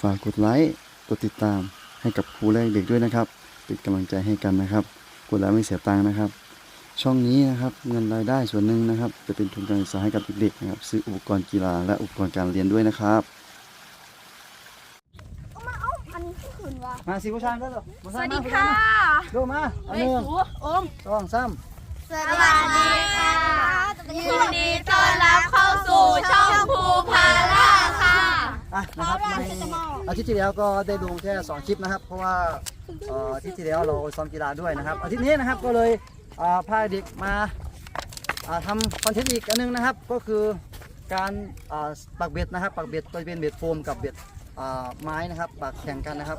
ฝากกดไลค์กดติดตามให้กับครูและเด็กด้วยนะครับ เป็นกำลังใจให้กันนะครับ กดแล้วไม่เสียตังค์นะครับ ช่องนี้นะครับเงินรายได้ส่วนหนึ่งนะครับ จะเป็นทุนการศึกษาให้กับเด็กๆนะครับ ซื้ออุปกรณ์กีฬาและอุปกรณ์การเรียนด้วยนะครับอันนี้คือขืนวะมาสิผู้ชายก็เลยสวัสดีค่ะดูมาอันเฮ้ยหนึ่งสูโอมสองสามสวัสดีค่ะยินดีต้อนรับเข้าสู่ช่องภูพาล่าค่ะ อะนะครับในอาทิตย์ที่แล้วก็ได้ดูแค่สองคลิปนะครับ เพราะว่าเอ่ออาทิตย์ที่แล้วเราซ้อมกีฬาด้วยนะครับอาทิตย์นี้นะครับก็เลยอ่าพาเด็กมาอ่าทำคอนเทนต์อีกอันหนึงนะครับ ก็คือการอ่าปักเบ็ดนะครับ ปักเบ็ดตัวเป็นเบ็ดโฟมกับเบ็ดอ่าไม้นะครับปักแข่งกันนะครับ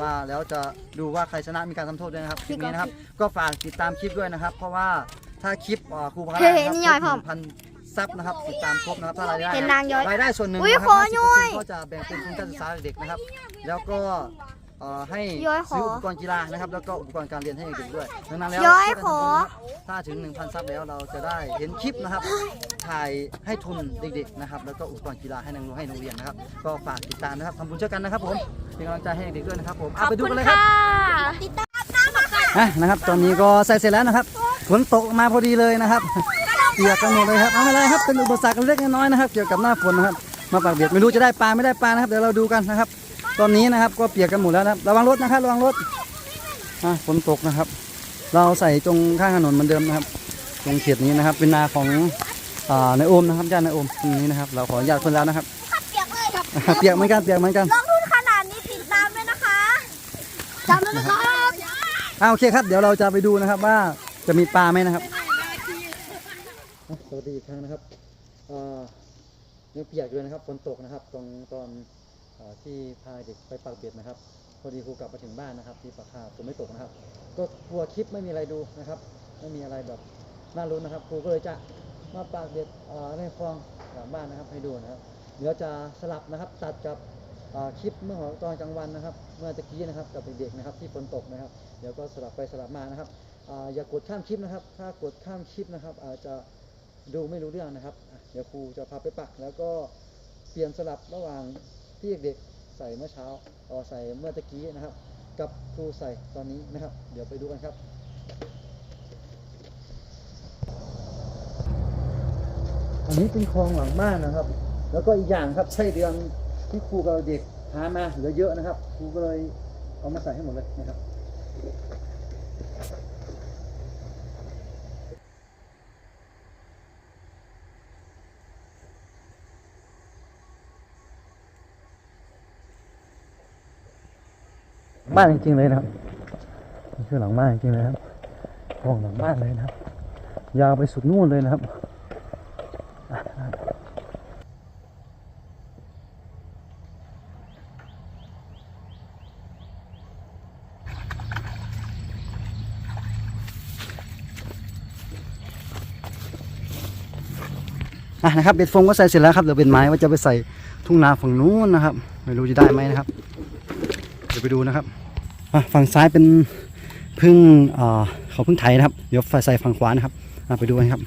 ว่าแล้วจะดูว่าใครชนะมีการทำโทษด้วยนะครับคลิปนี้นะครับ ก็ฝากติดตามคลิปด้วยนะครับ เพราะว่าถ้าคลิปอ่าครูพัฒนาเฮ้นะยครับนี่ย่อย พร้อมพันซับนะครับติดตามครบนะครับถ้ารายได้เห็นนางย้อยรายได้ส่วนหนึ่งอุ๊ยนะคขอรับย้อย 50%ก็จะแบ่งเป็นทุนการศึกษาเด็กนะครับ แล้วก็เอ่อให้ย้อยขอซื้ออุปกรณ์กีฬานะครับ แล้วก็อุปกรณ์การเรียนให้เด็กๆด้วยดังนั้นแล้วย้อยขอ ถ้าถึง 1,000 ซับแล้วเราจะได้เห็นคลิปนะครับ ถ่ายให้ทุนเด็กๆนะครับ แล้วก็อุปกรณ์กีฬาให้นักเรียนให้โรงเรียนนะครับ ก็ฝากติดตามนะครับทำบุญช่วยกันนะครับผมเป็นกำลังใจให้เด็กๆด้วยนะครับผมเอาไปดูกันเลยครับ ติดตามอะนะครับตอนนี้ก็ใส่เสร็จแล้วนะครับฝนตกมาพอดีเลยนะครับเปียกกันหมดเลยครับเอาไม่เป็นไรครับเป็นอุปสรรคเล็กน้อยๆนะครับ เกี่ยวกับหน้าฝนนะครับ มาปากเบียดไม่รู้จะได้ปลาไม่ได้ปลานะครับเดี๋ยวเราดูกันนะครับ ตอนนี้นะครับก็เปียกกันหมดแล้วนะครับระวังรถนะครับระวังรถอะฝนตกนะครับ เราใส่ตรงข้างถนนเหมือนเดิมนะครับ ตรงเขตนี้นะครับ เป็นนาของอ่านายโอมนะครับญาตินายโอมตรงนี้นะครับ เราขออนุญาตคนแล้วนะครับเปียกเลยครับอะเปียกเหมือนกันเปียกเหมือนกันลงทุนขนาดนี้ติดตามด้วยนะคะจำด้วยนะครับอ่าโอเคครับ เดี๋ยวเราจะไปดูนะครับว่าจะมีปลาไหมนะครับ สวัสดีอีกครั้งนะครับเอ่อยังเปียกอยู่นะครับฝนตกนะครับ ตรงตอนอที่พาเด็กไปปักเบ็ดนะครับ พอดีครูกลับมาถึงบ้านนะครับ ที่ปากคาฝนไม่ตกนะครับ ก็กลัวคลิปไม่มีอะไรดูนะครับ ไม่มีอะไรแบบน่ารุ้นะครับ ครูก็เลยจะมาปักเบ็ดในคลองหลังบ้านนะครับ ให้ดูนะครับ เดี๋ยวจะสลับนะครับ ตัดกับคลิปเมื่อตอนกลางวันนะครับ เมื่อตะกี้นะครับกับเด็กๆนะครับ ที่ฝนตกนะครับ เดี๋ยวก็สลับไปสลับมานะครับอย่ากดข้ามคลิปนะครับ ถ้ากดข้ามคลิปนะครับ อาจจะ ดูไม่รู้เรื่องนะครับ เดี๋ยวครูจะพาไปปัก แล้วก็เปลี่ยนสลับระหว่างที่เด็กใส่เมื่อเช้าเอ่อใส่เมื่อตะกี้นะครับ กับครูใส่ตอนนี้นะครับ เดี๋ยวไปดูกันครับอันนี้เป็นคลองหลังบ้านนะครับ แล้วก็อีกอย่างครับไส้เดือนที่ครูกับเด็กหามาเหลือเยอะนะครับ ครูก็เลยเอามาใส่ให้หมดเลยนะครับ บ้านจริงๆเลยนะครับนี่คือหลังบ้านจริงๆเลยครับคลองหลังบ้านเลยนะครับ ยาวไปสุดนู่นเลยนะครับอะนะครับเบ็ดฟมก็ใส่เสร็จแล้วครับเหลือเป็นไม้ว่าจะไปใส่ทุ่งนาฝั่งนู้นนะครับ ไม่รู้จะได้ไหมนะครับ เดี๋ยวไปดูนะครับ ฝั่งซ้ายเป็นพึ่งเขาพึ่งไทยนะครับ เดี๋ยวใส่ฝั่งขวานะครับไปดูกันครับ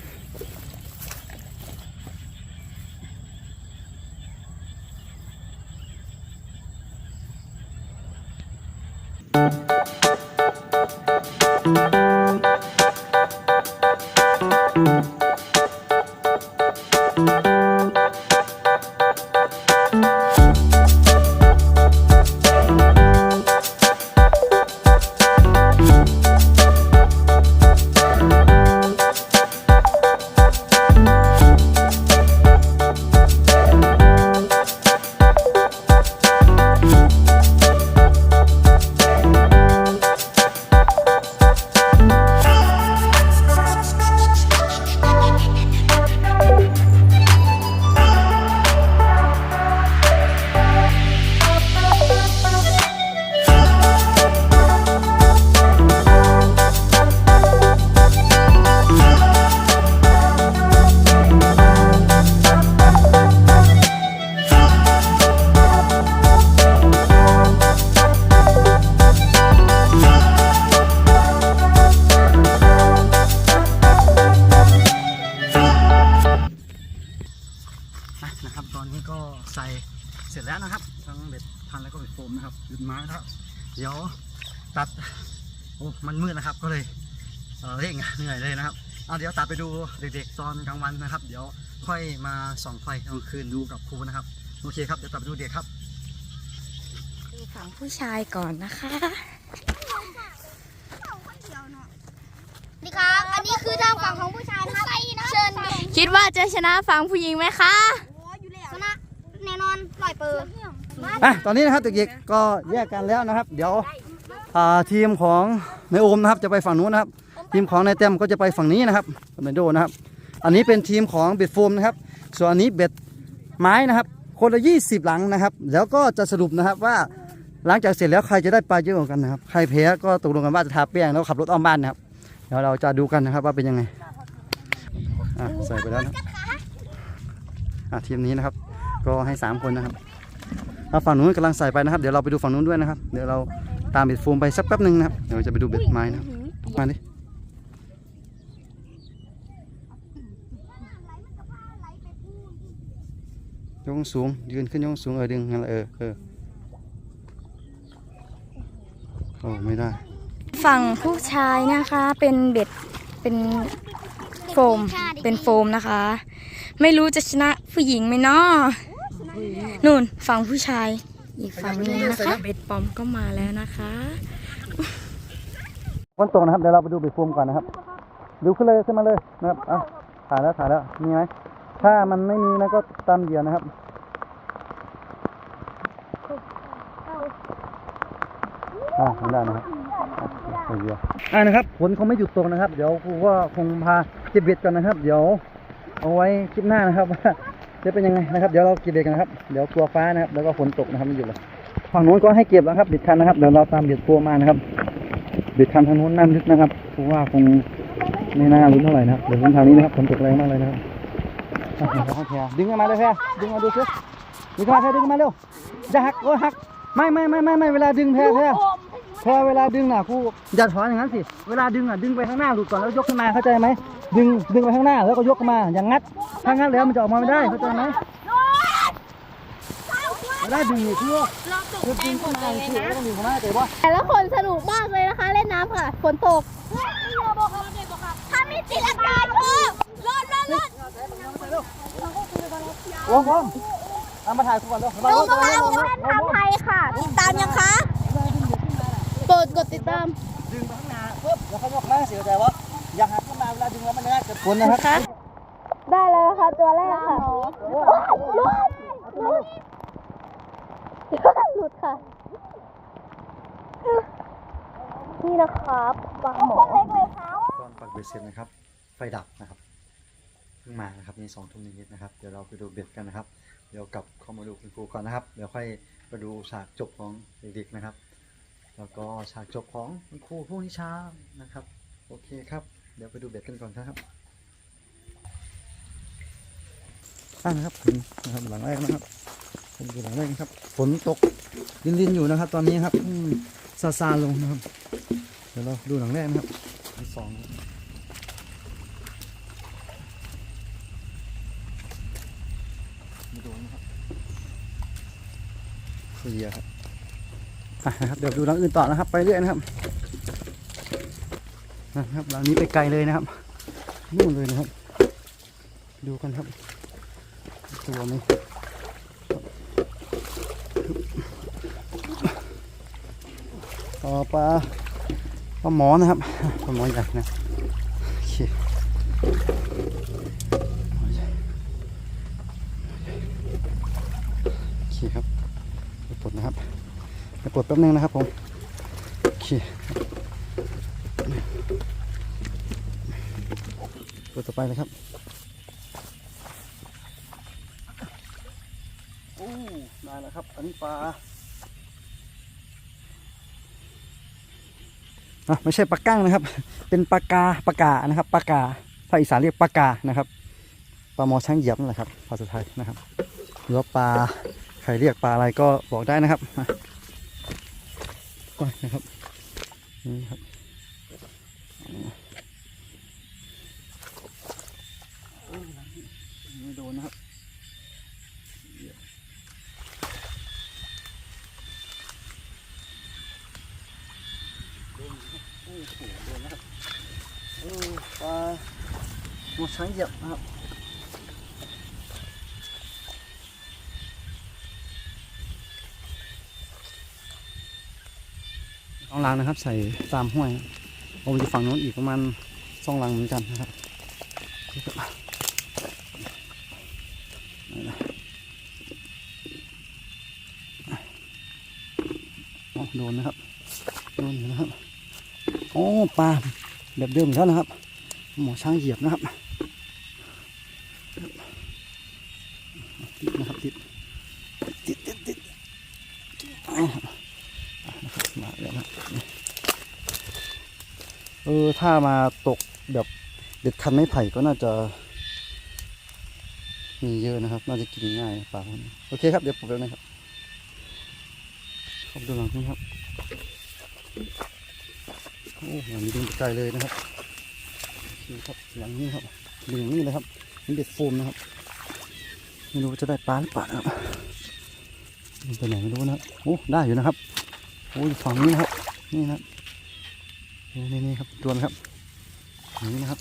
อ ทั้งเบ็ดพันแล้วก็เบ็ดโฟมนะครับหยุดไม้นะครับ เดี๋ยวตัดโอ้มันมืดนะครับก็เลยเอ่อเร่งเหนื่อยเลยนะครับเอาเดี๋ยวตัดไปดูเด็กๆตอนกลางวันนะครับ เดี๋ยวค่อยมาส่องไฟกลางคืนดูกับครูนะครับโอเคครับเดี๋ยวตัดไปดูเด็กครับดูฝั่งผู้ชายก่อนนะคะนี่ครับ อันนี้คือทางฝั่งของผู้ชายนะครับเชิญดูคิดว่าจะชนะฝั่งผู้หญิงไหมคะชนะ แน่นอนลอยเปิดอะตอนนี้นะครับเด็กๆก็แยกกันแล้วนะครับ เดี๋ยวอ่าทีมของนายโอมนะครับจะไปฝั่งนู้นนะครับ ทีมของนายเต็มก็จะไปฝั่งนี้นะครับนายโดนะครับ อันนี้เป็นทีมของเบ็ดโฟมนะครับ ส่วนอันนี้เบ็ดไม้นะครับ คนละ 20 หลังนะครับ แล้วก็จะสรุปนะครับว่าหลังจากเสร็จแล้วใครจะได้ปลาเยอะกว่ากันนะครับ ใครแพ้ก็ตกลงกันว่าจะทาแป้งแล้วขับรถอ้อมบ้านนะครับ เดี๋ยวเราจะดูกันนะครับว่าเป็นยังไงอะใส่ไปแล้วนะอะทีมนี้นะครับ ก็ให้สามคนนะครับอะฝั่งนู้นกำลังใส่ไปนะครับ เดี๋ยวเราไปดูฝั่งนู้นด้วยนะครับ เดี๋ยวเราตามเบ็ดโฟมไปสักแป๊บหนึ่งนะครับ เดี๋ยวจะไปดูเบ็ดไม้นะครับ มาดิยกสูง ยืนขึ้นยกสูงเออดึงงั้นแหละเออเออโอ้ไม่ได้ ฝั่งผู้ชายนะคะเป็นเบ็ดเป็นโฟมเป็นโฟมนะคะ ไม่รู้จะชนะผู้หญิงไหมเนาะ นู่นฝั่งผู้ชาย อีกฝั่งนึงนะคะเบ็ดปอมก็มาแล้วนะคะฝนตกนะครับเดี๋ยวเราไปดูเบ็ดโฟมก่อนนะครับ ดูขึ้นเลยขึ้นมาเลยนะครับอะถ่ายแล้วถ่ายแล้วมีไหมถ้ามันไม่มีนะก็ตามเหยื่อนะครับอ่าไม่ได้นะครับอะเหยื่ออ่านะครับฝนคงไม่หยุดตกนะครับ เดี๋ยวครูก็คงพาเก็บเบ็ดกันนะครับ เดี๋ยวเอาไว้คลิปหน้านะครับว่า จะเป็นยังไงนะครับเดี๋ยวเราเก็บเบ็กันนะครับเดี๋ยวกลัวฟ้านะครับ แล้วก็ฝนตกนะครับไม่หยุดเลยฝั่งนู้นก็ให้เก็บแล้วครับบ็ดคันนะครับเดี๋ยวเราตามเบ็ดตัวมานะครับบ็ดคันทางนู้นน้ำลึกนะครับเพราะว่าคงไม่น่าลุ้นเท่าไหร่นะครับเดี๋ยวลุ้นทางนี้นะครับฝนตกแรงมากเลยนะครับอะเดี๋ยวให้แพรดึงมาเลยแพรดึงมาดูซิดึงมาแพรดึงมาเร็วอย่าหักโอ้หักไม่ไม่ไม่ไม่ไม่เวลาดึงแพรแพรแพรเวลาดึงน่ะครูอย่าถอนอย่างนั้นสิเวลาดึงอะดึงไปข้างหน้าหลุดก่อนแล้วยกขึ้นมาเข้าใจไหม ดึงดึงไปข้างหน้าแล้วก็ยกขึ้นมา อย่างงัด ถ้างัดแล้วมันจะออกมาไม่ได้เข้าใจไหมเวลาดึงนี่คือคือดึงขึ้นมาคือแล้วต้องดึงเข้ามาแต่ว่าแต่ละคนสนุกมากเลยนะคะ เล่นน้ำค่ะฝนตกถ้าไม่ตีลังกาโอ้รอดรอดรอดวงวงเอามาถ่ายคู่กันเร็วลงมาแล้วท่านทำไทยค่ะติดตามยังคะโปรดกดติดตาม ดึงไปข้างหน้าปุ๊บแล้วเขายกมาเสียใจว่า เวลาดึงแล้วมันง่ายเกิดผลนะครับได้แล้วนะคะตัวแรกค่ะหลุดหลุดหลุดหลุดค่ะ นี่นะครับปลาหมอเล็กเลยครับตอนปักเบ็ดเสร็จนะครับ ไฟดับนะครับเพิ่งมานะครับนี่สองทุ่มนิดนะครับ เดี๋ยวเราไปดูเบ็ดกันนะครับ เดี๋ยวกลับเข้ามาดูคุณครูก่อนนะครับ เดี๋ยวค่อยไปดูฉากจบของเด็กๆนะครับ แล้วก็ฉากจบของคุณครูผู้นิชานะครับ โอเคครับ ดี๋ยวไปดูเบ็ดกันก่อนนะครับอ่านะครับถึงนะครับหลังแรกนะครับผมดูหลังแรกนะครับฝนตกลินๆอยู่นะครับ ตอนนี้ครับอืมซาซาลงนะครับ เดี๋ยวเราดูหลังแรกนะครับที่สองมาดูนะครับเคลียร์ครับอะนะครับเดี๋ยวดูหลังอื่นต่อนะครับ ไปเรื่อยนะครับ นะครับหลังนี้ไปไกลเลยนะครับนู่นเลยนะครับ ดูกันครับ ตัวนี้ต่อปลาปลาหมอนะครับปลาหมอใหญ่นะโอเคโอเคครับไปปลดนะครับไปปลดแป๊บนึงนะครับผมโอเค ปลดต่อไปเลยครับโอ้ได้แล้วครับ อันนี้ปลาอะไม่ใช่ปลากั้งนะครับ เป็นปลากาปลากานะครับปลากาภาคอีสานเรียกปลากานะครับปลาหมอช้างเหยียบนั่นแหละครับภาษาไทยนะครับหรือว่าปลาใครเรียกปลาอะไรก็บอกได้นะครับมาก่อนนะครับนี่ครับไม่โดนนะครับ หัวช้างเยียบนะครับสองลังนะครับ ใส่ตามห้วยเอาไปฝั่งโน้นอีกประมาณสองลังเหมือนกันนะครับนี่ครับนี่นะอ๋อโดนนะครับโดนนะครับโอ้ปลาแบบเดิมอีกแล้วนะครับ หมอช้างเหยียบนะครับติดนะครับติดติดติดติดอ้าวนะครับมาแล้วนะเออ ถ้ามาตกแบบเด็ดคันไม้ไผ่ก็น่าจะมีเยอะนะครับ น่าจะกินง่ายปลาพวกนี้โอเคครับเดี๋ยวผมไปนะครับข้าไปดูหลังนี้ครับโอ้หลังนี้ดึงไกลเลยนะครับนี่ครับหลังนี้ครับดึงนี่เลยครับนี่เด็ดโฟมนะครับไม่รู้จะได้ปลาหรือเปล่านะครับไปไหนไม่รู้นะครับโอ้ได้อยู่นะครับโอ้ยฝั่งนี้นะครับนี่นะครับ นี่นี่นี่ครับตัวนะครับอย่างนี้นะครับ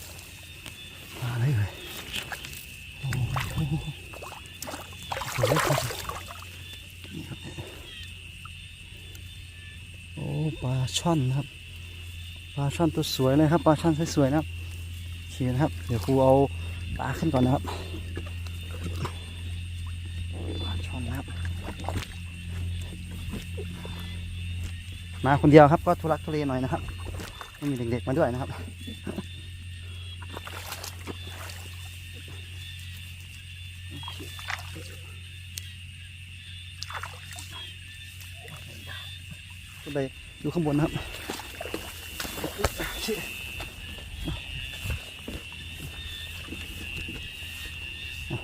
ปลาอะไรเอ่ยโอ้โหสวยครับนี่ครับโอ้ปลาช่อนนะครับปลาช่อนตัวสวยเลยครับปลาช่อนสวยๆนะครับโอเคนะครับ เดี๋ยวครูเอาปลาขึ้นก่อนนะครับปลาช่อนนะครับ มาคนเดียวครับก็ทุรักทุเลหน่อยนะครับ ม่มีเด็กๆมาด้วยนะครับ ก็ไปดูข้างบนนะครับ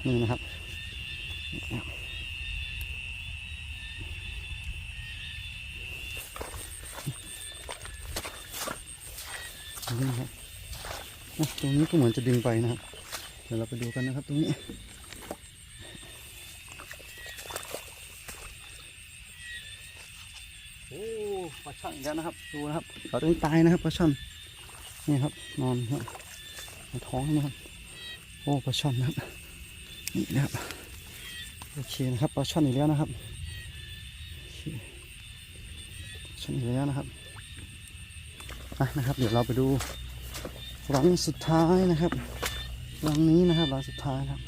นี่นะครับ นี่ครับตรงนี้ก็เหมือนจะดึงไปนะครับ เดี๋ยวเราไปดูกันนะครับตรงนี้โอ้ปลาช่อนอีกแล้วนะครับ ดูนะครับเขาต้องตายนะครับปลาช่อนนี่ครับ นอนครับท้องนะครับ โอ้ปลาช่อนนะครับนี่นะครับโอเคนะครับปลาช่อนอีกแล้วนะครับช่อนอีกแล้วนะครับ นะนะครับ เดี๋ยวเราไปดูรังสุดท้ายนะครับรังนี้นะครับรังสุดท้ายครับ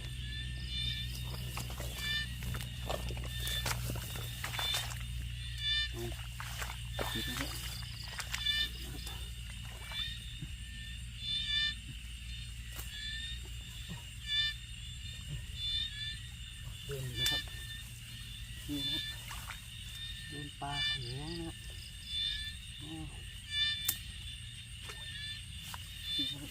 เอาหยิบนะครับเดินนะครับนี่นะครับโดนปลาแข็งนะครับอ้าวนี่นะครับ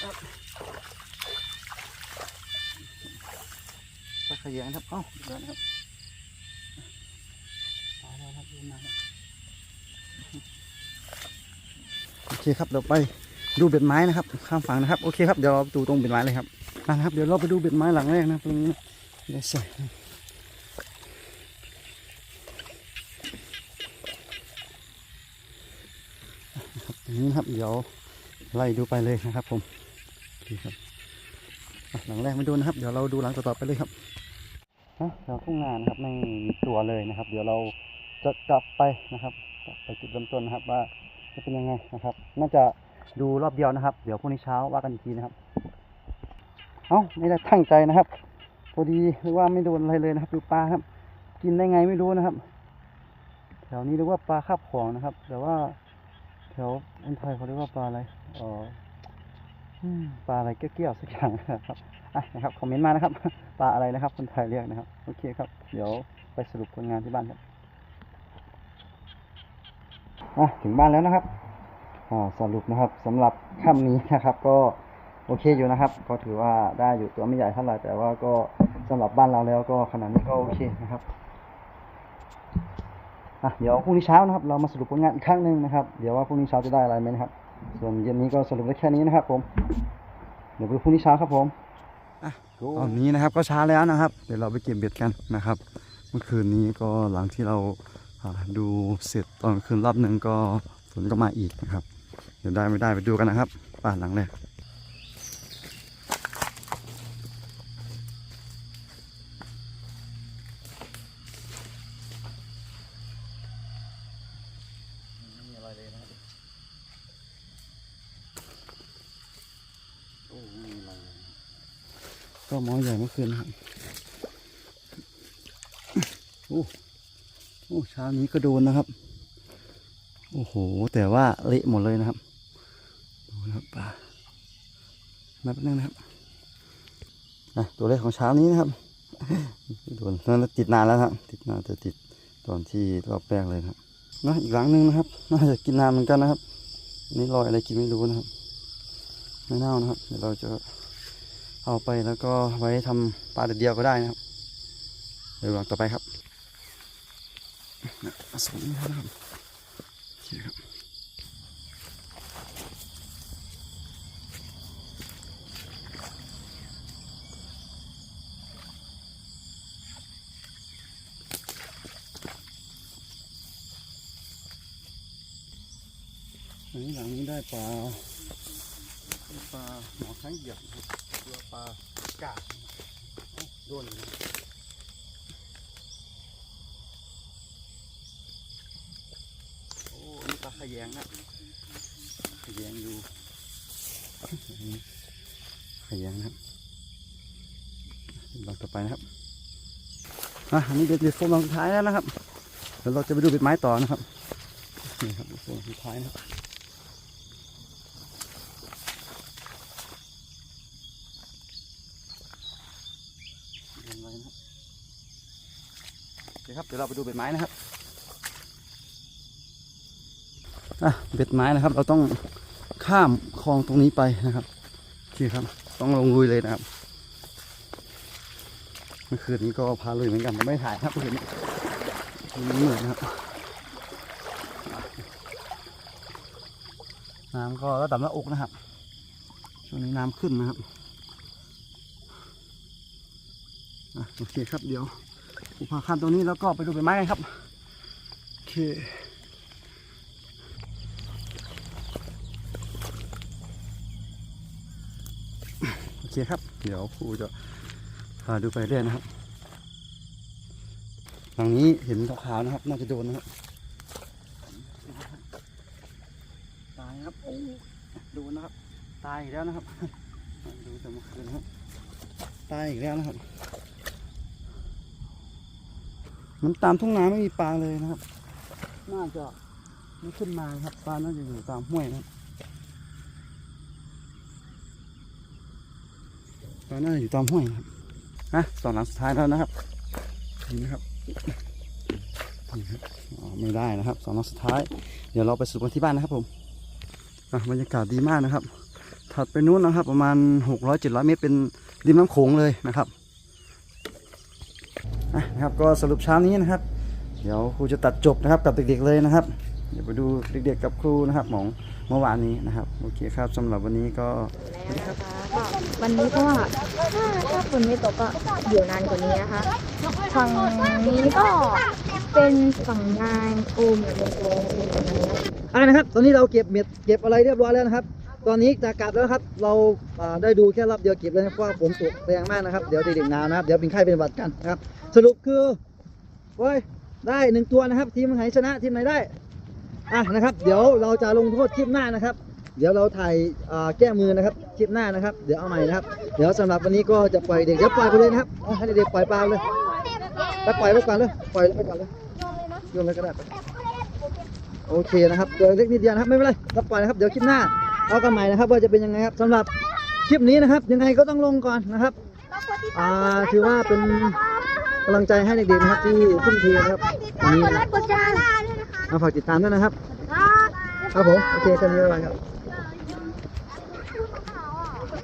ครับปลาข ยงครับ เอ้าเดี๋ยวนครับโอเคครับเดี๋ยวไปดูเบ็ดไม้นะครับ ข้ามฝั่งนะครับ โอเคครับ เดี๋ยวเราดูตรงเบ็ดไม้เลยครับนะครับ เดี๋ยวเราไปดูเบ็ดไม้หลังแรกนะตรงนี้นะเดี๋ยวใส่ตรงนี้นะครับเดี๋ยวไล่ดูไปเลยนะครับผมโอเคครับหลังแรกไม่ดูนะครับ เดี๋ยวเราดูหลังต่อๆไปเลยครับ ฮะเราทุ่งนานะครับไม่มีตัวเลยนะครับ เดี๋ยวเราจะกลับไปนะครับกลับไปจุดเริ่มต้นนะครับ ว่าจะเป็นยังไงนะครับ น่าจะดูรอบเดียวนะครับ เดี๋ยวพรุ่งนี้เช้าว่ากันอีกทีนะครับ เอ้าไม่ได้ตั้งใจนะครับพอดีหรือว่าไม่โดนอะไรเลยนะครับดูปลาครับ กินได้ไงไม่รู้นะครับ แถวนี้เรียกว่าปลาคาบของนะครับ แต่ว่าแถวคนไทยเขาเรียกว่าปลาอะไรอออืม ปลาอะไรเกี้ยวๆสักอย่างนะครับอะนะครับคอมเมนต์มานะครับ ปลาอะไรนะครับ คนไทยเรียกนะครับ โอเคครับ เดี๋ยวไปสรุปผลงานที่บ้านครับอะถึงบ้านแล้วนะครับอ่าสรุปนะครับสำหรับค่ำนี้นะครับ ก็โอเคอยู่นะครับ ก็ถือว่าได้อยู่ตัวไม่ใหญ่เท่าไหร่แต่ว่าก็สำหรับบ้านเราแล้วก็ขนาดนี้ก็โอเคนะครับอะเดี๋ยวพรุ่งนี้เช้านะครับ เรามาสรุปผลงานอีกครั้งหนึ่งนะครับ เดี๋ยวว่าพรุ่งนี้เช้าจะได้อะไรไหมนะครับ ส่วนเย็นนี้ก็สรุปได้แค่นี้นะครับผม เดี๋ยวไปพรุ่งนี้เช้าครับผมตอนนี้นะครับก็เช้าแล้วนะครับ เดี๋ยวเราไปเก็บเบ็ดกันนะครับ เมื่อคืนนี้ก็หลังที่เราอ่าดูเสร็จตอนคืนรอบหนึ่งก็ฝนก็มาอีกนะครับ เดี๋ยวได้ไม่ได้ไปดูกันนะครับบ้านหลังแรก ก็หมอใหญ่เมื่อคืนนะครับโอ้โอ้เช้านี้ก็โดนนะครับ โอ้โห แต่ว่าเละหมดเลยนะครับดูนะครับปลานับนึงนะครับอะตัวแรกของเช้านี้นะครับโดนนั่นติดนานแล้วครับติดนานแต่ติดตอนที่รอบแรกเลยนะครับนอะอีกหลังหนึงนะครับ น่าจะกินนานเหมือนกันนะครับ นี่รอยอะไรกินไม่รู้นะครับ ไม่เน่านะครับ เดี๋ยวเราจะ เอาไปแล้วก็ไว้ทำปลาเด็ดเดียวก็ได้นะครับเดี๋ยวหลังต่อไปครับส่งนะครับโอเคครับอันนี้หลังนี้ได้ปลาปลาหมอค้างเหยียบนะครับ ตัวปลากาดโดนโอ้นี่ปลาขยงนะขยงอยู่ขยงนะครับลองต่อไปนะครับอะอันนี้เบ็ดเบ็ดโฟมลองสุดท้ายแล้วนะครับเดี๋ยวเราจะไปดูเบ็ดไม้ต่อนะครับนี่ครับเบ็ดโฟมสุดท้ายนะครับเดินไว้นะครับโอเคครับเดี๋ยวเราไปดูเบ็ดไม้นะครับอะเบ็ดไม้นะครับ เราต้องข้ามคลองตรงนี้ไปนะครับโอเคครับ ต้องลงลุยเลยนะครับเมื่อคืนนี้ก็พาลุยเหมือนกันแต่ไม่ถ่ายครับเมื่อคืนนี้มันเหนื่อนะครับน้ำก็ระดับหน้าอกนะครับ ช่วงนี้น้ำขึ้นนะครับอะโอเคครับเดี๋ยว ผมพาข้ามตรงนี้แล้วก็ไปดูใบไม้กันครับโอเคโอเคครับ เดี๋ยวครูจะพาดูไปเรื่อยนะครับทางนี้เห็นขาวๆนะครับ น่าจะโดนนะครับตายครับโอ้ดนนะครับ ตายอีกแล้วนะครับ ดูแต่เมื่อคืนนะครับ ตายอีกแล้วนะครับ มันตามทุ่งนาไม่มีปลาเลยนะครับ น่าจะไม่ขึ้นมาครับปลาน่าจะอยู่ตามห้วยนะปลาน่าจะอยู่ตามห้วยนะครับนะสองหลังสุดท้ายแล้วนะครับนี่นะครับนี่ครับไม่ได้นะครับสองหลังสุดท้าย เดี๋ยวเราไปสรุปกันที่บ้านนะครับผมอะบรรยากาศดีมากนะครับ ถัดไปนู้นนะครับ ประมาณ600-700เมตรเป็นริมน้ำโขงเลยนะครับ นะครับก็สรุปเช้านี้นะครับ เดี๋ยวครูจะตัดจบนะครับกับเด็กๆเลยนะครับ เดี๋ยวไปดูเด็กๆกับครูนะครับของเมื่อวานนี้นะครับโอเคครับสำหรับวันนี้ก็สวัสดีครับวันนี้ก็ถ้าถ้าฝนไม่ตกก็อยู่นานกว่านี้นะคะฝั่งนี้ก็เป็นฝั่งนายโอมกับนายโอมอะไรนะครับ ตอนนี้เราเก็บเม็ดเก็บอะไรเรียบร้อยแล้วนะครับ ตอนนี้จะกลับแล้วครับ เราได้ดูแค่รอบเดียวเก็บเลยนะเพราะว่าฝนตกแรงมากนะครับ เดี๋ยวเด็กๆหนาวนะครับ เดี๋ยวเป็นไข้เป็นหวัดกันนะครับ สรุปคือเว้ยได้หนึ่งตัวนะครับ ทีมไหนชนะทีมไหนได้ อะนะครับ เดี๋ยวเราจะลงโทษคลิปหน้านะครับ เดี๋ยวเราถ่ายแก้มือนะครับ คลิปหน้านะครับ เดี๋ยวเอาใหม่นะครับ เดี๋ยวสำหรับวันนี้ก็จะปล่อยเด็กเดี๋ยวปล่อยไปเลยนะครับ ให้เด็กๆปล่อยปลาเลย ไปปล่อยไปก่อนเลย ปล่อยไปก่อนเลยโยนเลยก็ได้โอเคนะครับ ตัวเล็กนิดเดียวนะครับ ไม่เป็นไรเราปล่อยนะครับ เดี๋ยวคลิปหน้า เอากันใหม่นะครับว่าจะเป็นยังไงครับสำหรับคลิปนี้นะครับยังไงก็ต้องลงก่อนนะครับอ่าถือว่าเป็นกำลังใจให้เด็กๆนะครับที่ทุ่มเทนะครับวันนี้กดนะไลค์กดแชร์ด้วยนะคะมาฝากติดตามด้วยนะครับ ครับครับผมโอเคแค่นี้บ๊ายบายครับ